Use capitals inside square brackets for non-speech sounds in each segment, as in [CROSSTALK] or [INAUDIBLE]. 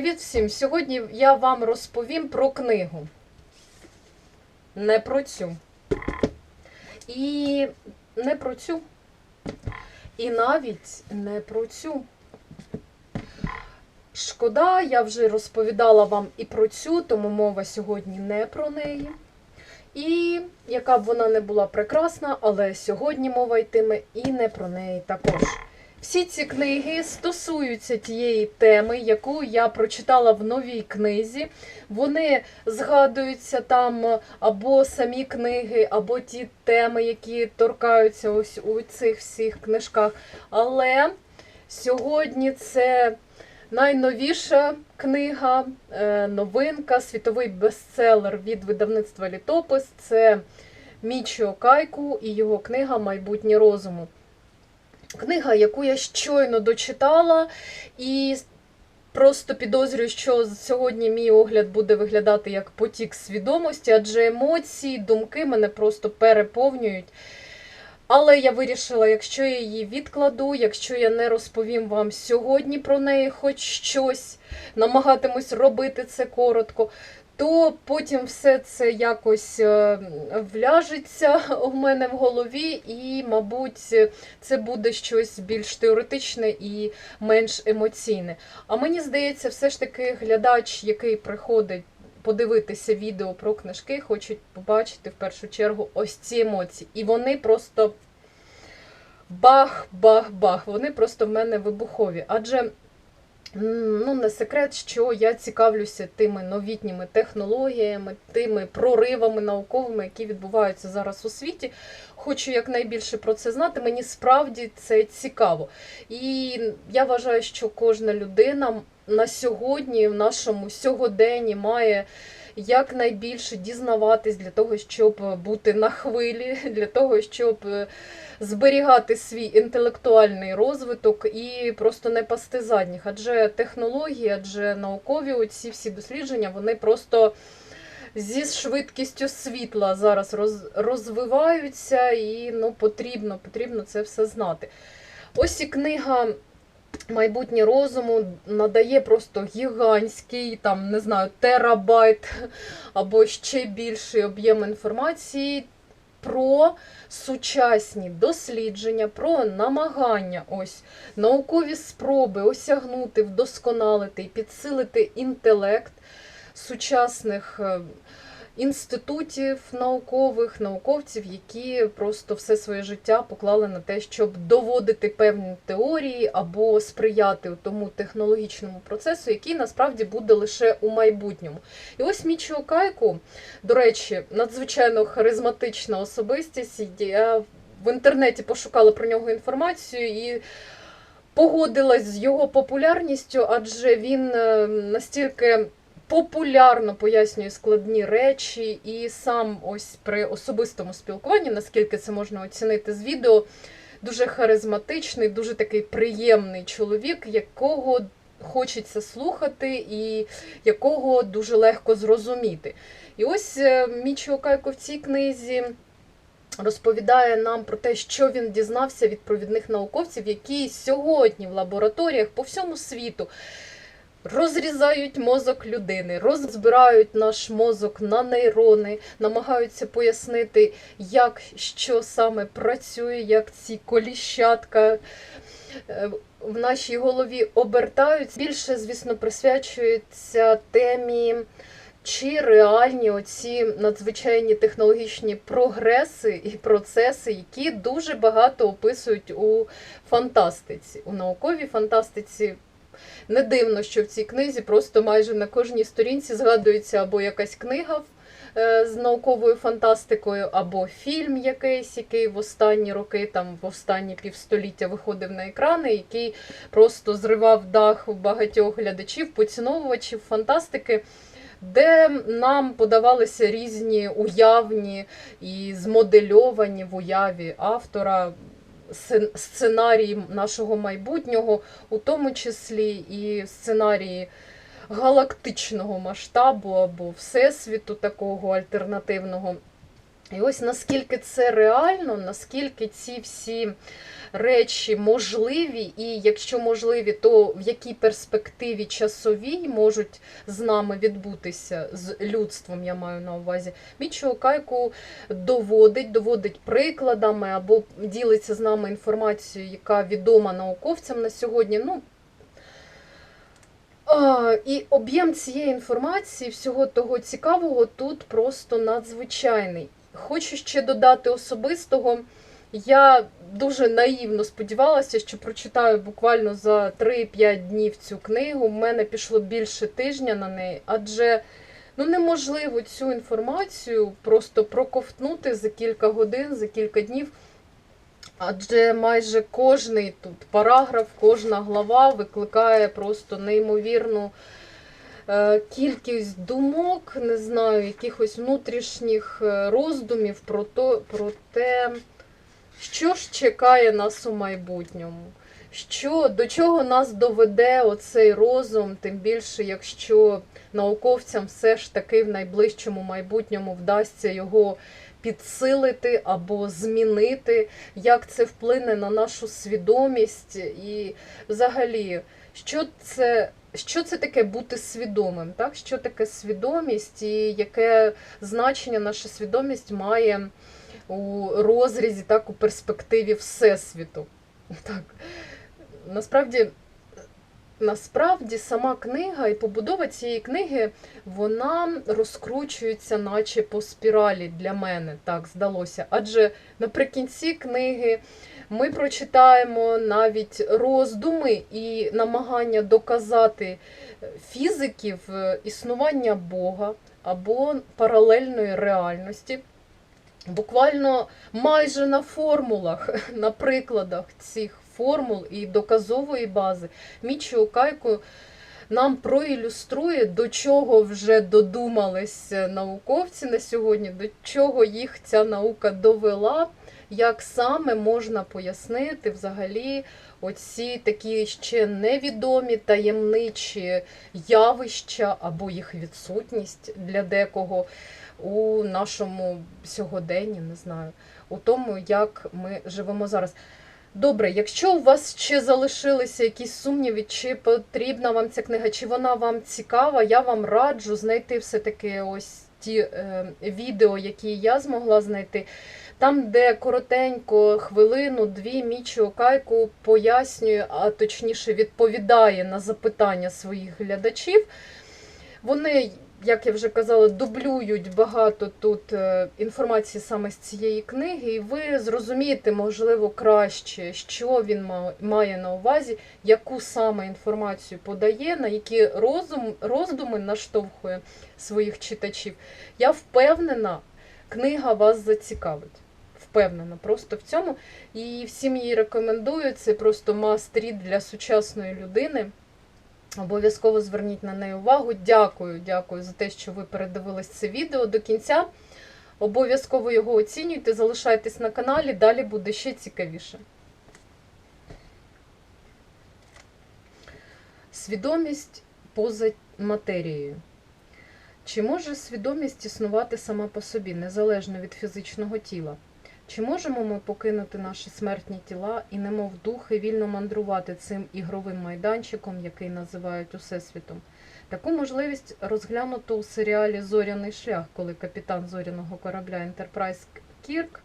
Привіт всім! Сьогодні я вам розповім про книгу. Не про цю. І не про цю. І навіть не про цю. Шкода, я вже розповідала вам і про цю, тому мова сьогодні не про неї. І яка б вона не була прекрасна, але сьогодні мова йтиме і не про неї також. Всі ці книги стосуються тієї теми, яку я прочитала в новій книзі. Вони згадуються там або самі книги, або ті теми, які торкаються ось у цих всіх книжках. Але сьогодні це найновіша книга, е, новинка, світовий бестселер від видавництва Літопис. Це Мічіо Кайку і його книга Майбутнє розуму. Книга, яку я щойно дочитала, і просто підозрюю, що сьогодні мій огляд буде виглядати як потік свідомості, адже емоції, думки мене просто переповнюють. Але я вирішила, якщо я її відкладу, якщо я не розповім вам сьогодні про неї хоч щось, намагатимусь робити це коротко, то потім все це якось е, вляжеться [LAUGHS] у мене в голові, і, мабуть, це буде щось більш теоретичне і менш емоційне. А мені здається, все ж таки глядач, який приходить подивитися відео про книжки, хочуть побачити в першу чергу ось ці емоції. І вони просто бах-бах-бах. Вони просто в мене вибухові. Адже ну, не секрет, що я цікавлюся тими новітніми технологіями, тими проривами науковими, які відбуваються зараз у світі. Хочу якнайбільше про це знати. Мені справді це цікаво. І я вважаю, що кожна людина на сьогодні, в нашому сьогоденні, має якнайбільше дізнаватись для того, щоб бути на хвилі, [LAUGHS] для того, щоб зберігати свій інтелектуальний розвиток і просто не пасти задніх. Адже технології, адже наукові оці всі дослідження, вони просто. Зі швидкістю світла зараз роз, розвиваються, і ну, потрібно, потрібно це все знати. Ось і книга Майбутнє розуму надає просто гігантський, там, не знаю, терабайт або ще більший об'єм інформації про сучасні дослідження, про намагання, ось наукові спроби осягнути, вдосконалити і підсилити інтелект сучасних е, інститутів наукових, науковців, які просто все своє життя поклали на те, щоб доводити певні теорії або сприяти тому технологічному процесу, який насправді буде лише у майбутньому. І ось Мічіо Кайку, до речі, надзвичайно харизматична особистість. Я в інтернеті пошукала про нього інформацію і. Погодилась з його популярністю, адже він е, настільки популярно пояснює складні речі, і сам ось при особистому спілкуванні, наскільки це можна оцінити з відео, дуже харизматичний, дуже такий приємний чоловік, якого хочеться слухати і якого дуже легко зрозуміти. І ось е, Мічіо Кайко в цій книзі. Розповідає нам про те, що він дізнався від провідних науковців, які сьогодні в лабораторіях по всьому світу розрізають мозок людини, розбирають наш мозок на нейрони, намагаються пояснити, як що саме працює, як ці коліщатка е, в нашій голові обертаються. Більше, звісно, присвячується темі. Чи реальні оці надзвичайні технологічні прогреси і процеси, які дуже багато описують у фантастиці, у науковій фантастиці не дивно, що в цій книзі просто майже на кожній сторінці згадується або якась книга е, з науковою фантастикою, або фільм якийсь, який в останні роки, там в останні півстоліття виходив на екрани, який просто зривав дах у багатьох глядачів, поціновувачів фантастики. Де нам подавалися різні уявні і змодельовані в уяві автора сценарії нашого майбутнього, у тому числі і сценарії галактичного масштабу або всесвіту такого альтернативного. І ось наскільки це реально, наскільки ці всі речі можливі, і якщо можливі, то в якій перспективі часовій можуть з нами відбутися, з людством, я маю на увазі. Мічо Кайку доводить, доводить прикладами або ділиться з нами інформацією, яка відома науковцям на сьогодні. Ну, і об'єм цієї інформації, всього того цікавого, тут просто надзвичайний. Хочу ще додати особистого. Я дуже наївно сподівалася, що прочитаю буквально за 3-5 днів цю книгу. У мене пішло більше тижня на неї, адже ну, неможливо цю інформацію просто проковтнути за кілька годин, за кілька днів. Адже майже кожний тут параграф, кожна глава викликає просто неймовірну кількість думок, не знаю, якихось внутрішніх е, роздумів про, то, про те, що ж чекає нас у майбутньому. Що, До чого нас доведе оцей розум, тим більше, якщо науковцям все ж таки в найближчому майбутньому вдасться його підсилити або змінити, як це вплине на нашу свідомість, і взагалі, що це. Що це таке бути свідомим? Так? Що таке свідомість і яке значення наша свідомість має у розрізі, так, у перспективі Всесвіту? [LAUGHS] Так. Насправді, насправді сама книга і побудова цієї книги вона розкручується, наче по спіралі для мене, так здалося. Адже наприкінці книги ми прочитаємо навіть роздуми і намагання доказати фізиків існування Бога або паралельної реальності. Буквально майже на формулах, [LAUGHS] на прикладах цих формул і доказової бази Мічіо Кайко нам проілюструє, до чого вже додумались науковці на сьогодні, до чого їх ця наука довела, як саме можна пояснити взагалі оці такі ще невідомі таємничі явища або їх відсутність для декого у нашому сьогоденні, не знаю, у тому, як ми живемо зараз. Добре, якщо у вас ще залишилися якісь сумніви, чи потрібна вам ця книга, чи вона вам цікава, я вам раджу знайти все-таки ось ті е, відео, які я змогла знайти. Там, де коротенько, хвилину, дві Мічо Кайку пояснює, а точніше відповідає на запитання своїх глядачів. Вони як я вже казала, дублюють багато тут е, інформації саме з цієї книги, і ви зрозумієте, можливо, краще, що він має на увазі, яку саме інформацію подає, на які розум, роздуми наштовхує своїх читачів. Я впевнена, книга вас зацікавить. Впевнена просто в цьому. І всім її рекомендую. Це просто read для сучасної людини. Обов'язково зверніть на неї увагу. Дякую, дякую за те, що ви передивились це відео до кінця. Обов'язково його оцінюйте, залишайтесь на каналі, далі буде ще цікавіше. Свідомість поза матерією. Чи може свідомість існувати сама по собі, незалежно від фізичного тіла? Чи можемо ми покинути наші смертні тіла і, немов духи, вільно мандрувати цим ігровим майданчиком, який називають Усесвітом? Таку можливість розглянуто у серіалі Зоряний шлях, коли капітан зоряного корабля Ентерпрайз Кірк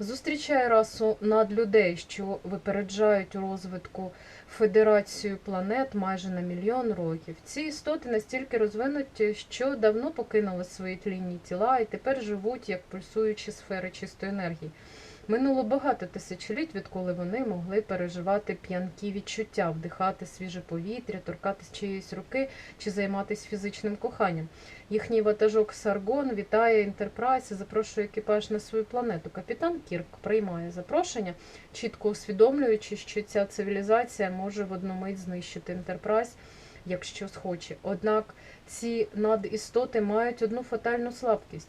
зустрічає расу надлюдей, що випереджають у розвитку Федерацію планет майже на мільйон років. Ці істоти настільки розвинуті, що давно покинули свої тлінні тіла і тепер живуть як пульсуючі сфери чистої енергії. Минуло багато тисячоліть, відколи вони могли переживати п'янкі відчуття, вдихати свіже повітря, торкатись чиєїсь руки чи займатися фізичним коханням. Їхній ватажок Саргон вітає Інтерпрайс і запрошує екіпаж на свою планету. Капітан Кірк приймає запрошення, чітко усвідомлюючи, що ця цивілізація може в одну мить знищити Інтерпрайс, якщо схоче. Однак ці надістоти мають одну фатальну слабкість.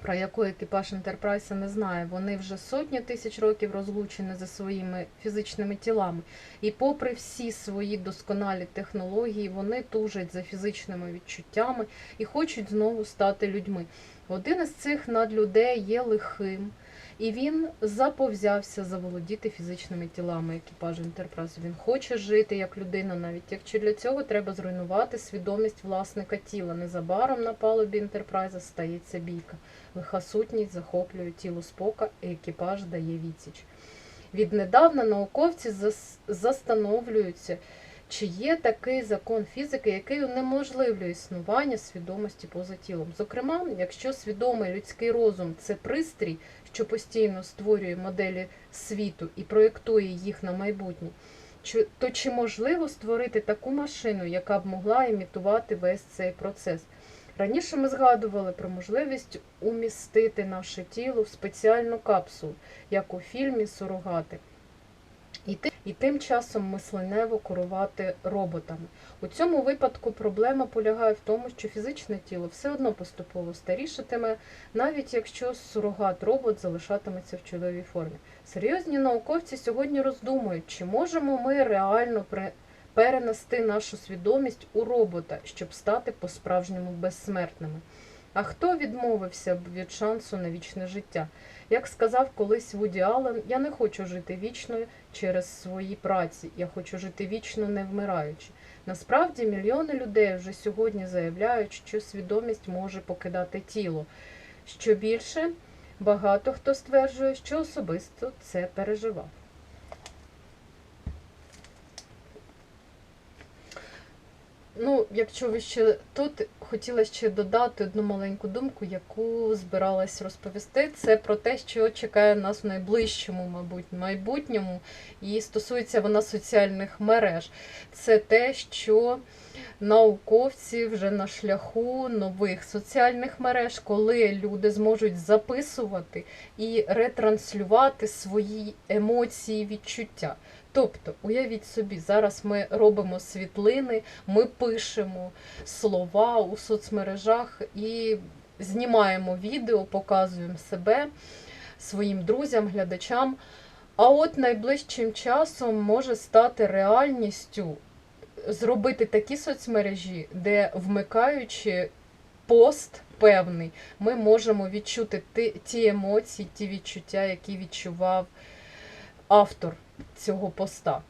Про яку екіпаж Ентерпрайса не знає. Вони вже сотні тисяч років розлучені за своїми фізичними тілами. І попри всі свої досконалі технології, вони тужать за фізичними відчуттями і хочуть знову стати людьми. Один із цих надлюдей є лихим, і він заповзявся заволодіти фізичними тілами екіпажу Ентерпрайзу. Він хоче жити як людина, навіть якщо для цього треба зруйнувати свідомість власника тіла. Незабаром на палубі Ентерпрайза стається бійка. Лиха сутність захоплює тіло спока, і екіпаж дає відсіч. Віднедавна науковці застановлюються, чи є такий закон фізики, який унеможливлює існування свідомості поза тілом. Зокрема, якщо свідомий людський розум це пристрій, що постійно створює моделі світу і проєктує їх на майбутнє, то чи можливо створити таку машину, яка б могла імітувати весь цей процес? Раніше ми згадували про можливість умістити наше тіло в спеціальну капсулу, як у фільмі Сурогати. І тим, і тим часом мисленево керувати роботами. У цьому випадку проблема полягає в тому, що фізичне тіло все одно поступово старішатиме, навіть якщо сурогат-робот залишатиметься в чудовій формі. Серйозні науковці сьогодні роздумують, чи можемо ми реально при- перенести нашу свідомість у робота, щоб стати по-справжньому безсмертними. А хто відмовився б від шансу на вічне життя? Як сказав колись Вуді Аллен, я не хочу жити вічно через свої праці, я хочу жити вічно не вмираючи. Насправді мільйони людей вже сьогодні заявляють, що свідомість може покидати тіло. Що більше, багато хто стверджує, що особисто це переживав. Ну, якщо ви ще тут хотіла ще додати одну маленьку думку, яку збиралась розповісти. Це про те, що чекає нас в найближчому, мабуть, майбутньому, і стосується вона соціальних мереж. Це те, що науковці вже на шляху нових соціальних мереж, коли люди зможуть записувати і ретранслювати свої емоції, відчуття. Тобто, уявіть собі, зараз ми робимо світлини, ми пишемо слова у соцмережах і знімаємо відео, показуємо себе своїм друзям, глядачам. А от найближчим часом може стати реальністю зробити такі соцмережі, де вмикаючи пост певний, ми можемо відчути ті, емоції, ті відчуття, які відчував автор цього поста.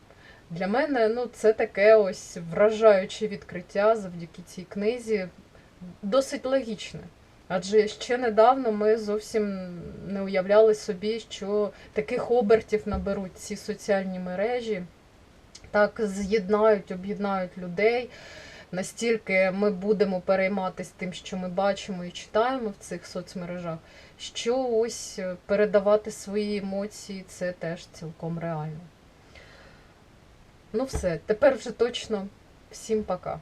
Для мене ну, це таке ось вражаюче відкриття завдяки цій книзі, досить логічне. Адже ще недавно ми зовсім не уявляли собі, що таких обертів наберуть ці соціальні мережі, так з'єднають, об'єднають людей. Настільки ми будемо перейматися тим, що ми бачимо і читаємо в цих соцмережах, що ось е, передавати свої емоції це теж цілком реально. Ну все, тепер вже точно всім пока.